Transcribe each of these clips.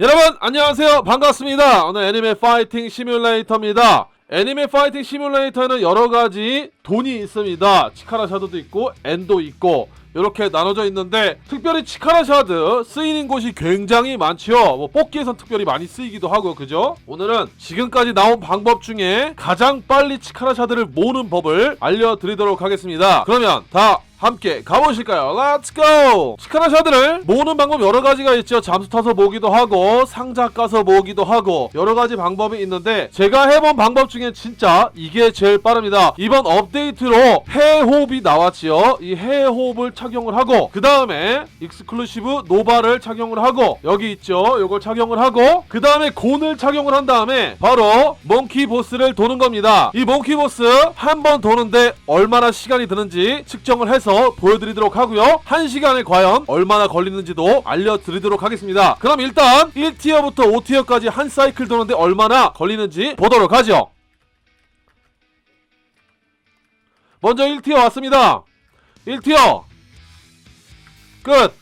여러분 안녕하세요. 반갑습니다. 오늘 애니메 파이팅 시뮬레이터입니다. 애니메 파이팅 시뮬레이터에는 여러가지 돈이 있습니다. 치카라 샤드도 있고 엔도 있고 이렇게 나눠져 있는데 특별히 치카라 샤드 쓰이는 곳이 굉장히 많지요. 뭐 뽑기에선 특별히 많이 쓰이기도 하고 그죠? 오늘은 지금까지 나온 방법 중에 가장 빨리 치카라 샤드를 모으는 법을 알려드리도록 하겠습니다. 그러면 다 함께 가보실까요? Let's go! 치카라 샤드를 모으는 방법 여러 가지가 있죠. 잠수 타서 모으기도 하고 상자 까서 모으기도 하고 여러 가지 방법이 있는데 제가 해본 방법 중에 진짜 이게 제일 빠릅니다. 이번 업데이트로 해호흡이 나왔지요. 이 해호흡을 착용을 하고 그 다음에 익스클루시브 노바를 착용을 하고 여기 있죠. 요걸 착용을 하고 그 다음에 곤을 착용을 한 다음에 바로 몽키 보스를 도는 겁니다. 이 몽키 보스 한 번 도는데 얼마나 시간이 드는지 측정을 해서 보여드리도록 하고요. 한 시간에 과연 얼마나 걸리는지도 알려드리도록 하겠습니다. 그럼 일단 1티어부터 5티어까지 한 사이클 도는데 얼마나 걸리는지 보도록 하죠. 먼저 1티어 왔습니다. 1티어 끝.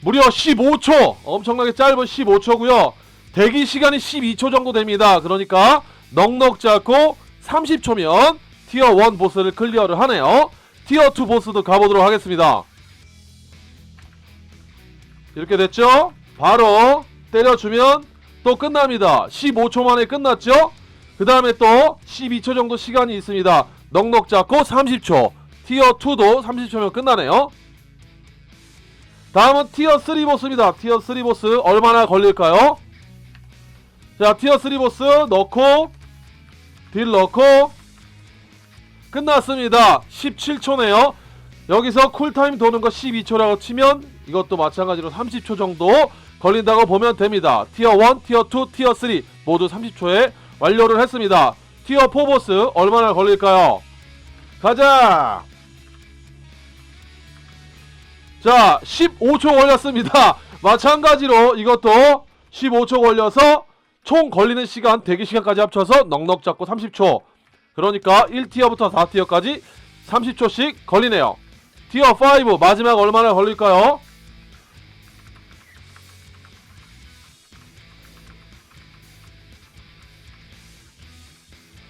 무려 15초. 엄청나게 짧은 15초고요. 대기 시간이 12초 정도 됩니다. 그러니까 넉넉 잡고 30초면 티어 1 보스를 클리어를 하네요. 티어 2 보스도 가보도록 하겠습니다. 이렇게 됐죠? 바로 때려주면 또 끝납니다. 15초 만에 끝났죠? 그 다음에 또 12초 정도 시간이 있습니다. 넉넉 잡고 30초. 티어 2도 30초면 끝나네요. 다음은 티어 3 보스입니다. 티어 3 보스 얼마나 걸릴까요? 자, 티어 3 보스 넣고 딜 넣고 끝났습니다. 17초네요. 여기서 쿨타임 도는 거 12초라고 치면 이것도 마찬가지로 30초 정도 걸린다고 보면 됩니다. 티어 1, 티어 2, 티어 3 모두 30초에 완료를 했습니다. 티어 4 보스 얼마나 걸릴까요? 가자! 자, 15초 걸렸습니다. 마찬가지로 이것도 15초 걸려서 총 걸리는 시간, 대기 시간까지 합쳐서 넉넉 잡고 30초. 그러니까 1티어부터 4티어까지 30초씩 걸리네요. 티어 5 마지막 얼마나 걸릴까요?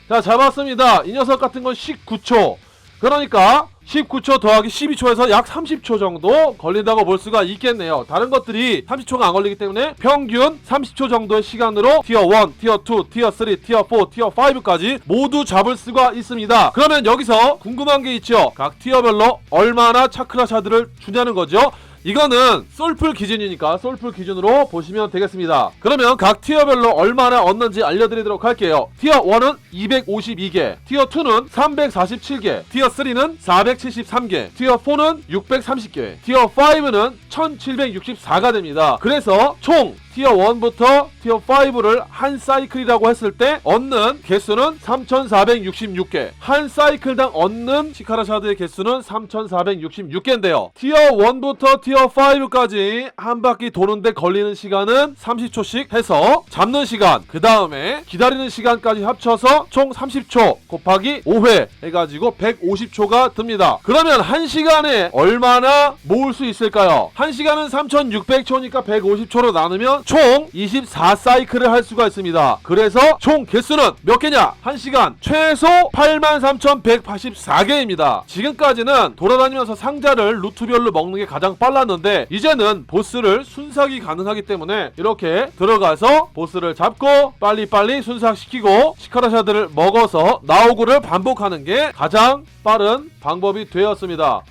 자 잡았습니다. 이 녀석 같은 건 19초. 그러니까 19초 더하기 12초에서 약 30초 정도 걸린다고 볼 수가 있겠네요. 다른 것들이 30초가 안 걸리기 때문에 평균 30초 정도의 시간으로 티어 1, 티어 2, 티어 3, 티어 4, 티어 5까지 모두 잡을 수가 있습니다. 그러면 여기서 궁금한 게 있죠. 각 티어별로 얼마나 차크라 샤드를 주냐는 거죠. 이거는 솔풀 기준이니까 솔풀 기준으로 보시면 되겠습니다. 그러면 각 티어별로 얼마나 얻는지 알려드리도록 할게요. 티어 1은 252개, 티어 2는 347개, 티어 3는 473개, 티어 4는 630개, 티어 5는 1764가 됩니다. 그래서 총 티어 1부터 티어 5를 한 사이클이라고 했을 때 얻는 개수는 3466개. 한 사이클당 얻는 시카라 샤드의 개수는 3466개인데요. 티어 1부터 티어 5까지 한 바퀴 도는데 걸리는 시간은 30초씩 해서 잡는 시간, 그 다음에 기다리는 시간까지 합쳐서 총 30초 곱하기 5회 해가지고 150초가 듭니다. 그러면 한 시간에 얼마나 모을 수 있을까요? 한 시간은 3600초니까 150초로 나누면 총 24사이클을 할 수가 있습니다. 그래서 총 개수는 몇 개냐? 한 시간 최소 83,184개입니다. 지금까지는 돌아다니면서 상자를 루트별로 먹는 게 가장 빨랐는데 이제는 보스를 순삭이 가능하기 때문에 이렇게 들어가서 보스를 잡고 빨리빨리 순삭시키고 시카라샤드를 먹어서 나오고를 반복하는 게 가장 빠른 방법이 되었습니다.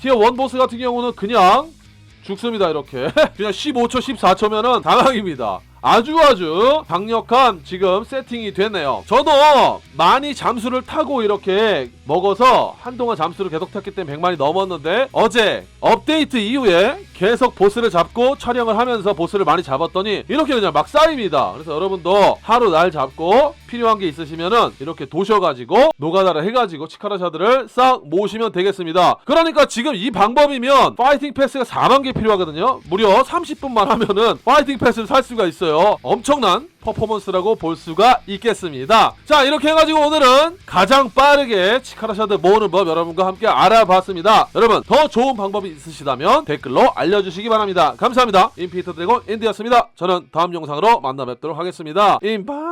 티어 1 보스 같은 경우는 그냥 죽습니다 이렇게. 그냥 15초 14초면은 당황입니다. 아주 아주 강력한 지금 세팅이 됐네요. 저도 많이 잠수를 타고 이렇게 먹어서 한동안 잠수를 계속 탔기 때문에 100만이 넘었는데 어제 업데이트 이후에 계속 보스를 잡고 촬영을 하면서 보스를 많이 잡았더니 이렇게 그냥 막 쌓입니다. 그래서 여러분도 하루 날 잡고 필요한 게 있으시면은 이렇게 도셔가지고 노가다를 해가지고 치카라샤드를 싹 모으시면 되겠습니다. 그러니까 지금 이 방법이면 파이팅 패스가 4만 개 필요하거든요. 무려 30분만 하면은 파이팅 패스를 살 수가 있어요. 엄청난 퍼포먼스라고 볼 수가 있겠습니다. 자 이렇게 해가지고 오늘은 가장 빠르게 치카라샤드 모으는 법 여러분과 함께 알아봤습니다. 여러분 더 좋은 방법이 있으시다면 댓글로 알려주시기 바랍니다. 감사합니다. 인피터 드래곤 인디였습니다. 저는 다음 영상으로 만나 뵙도록 하겠습니다. 인파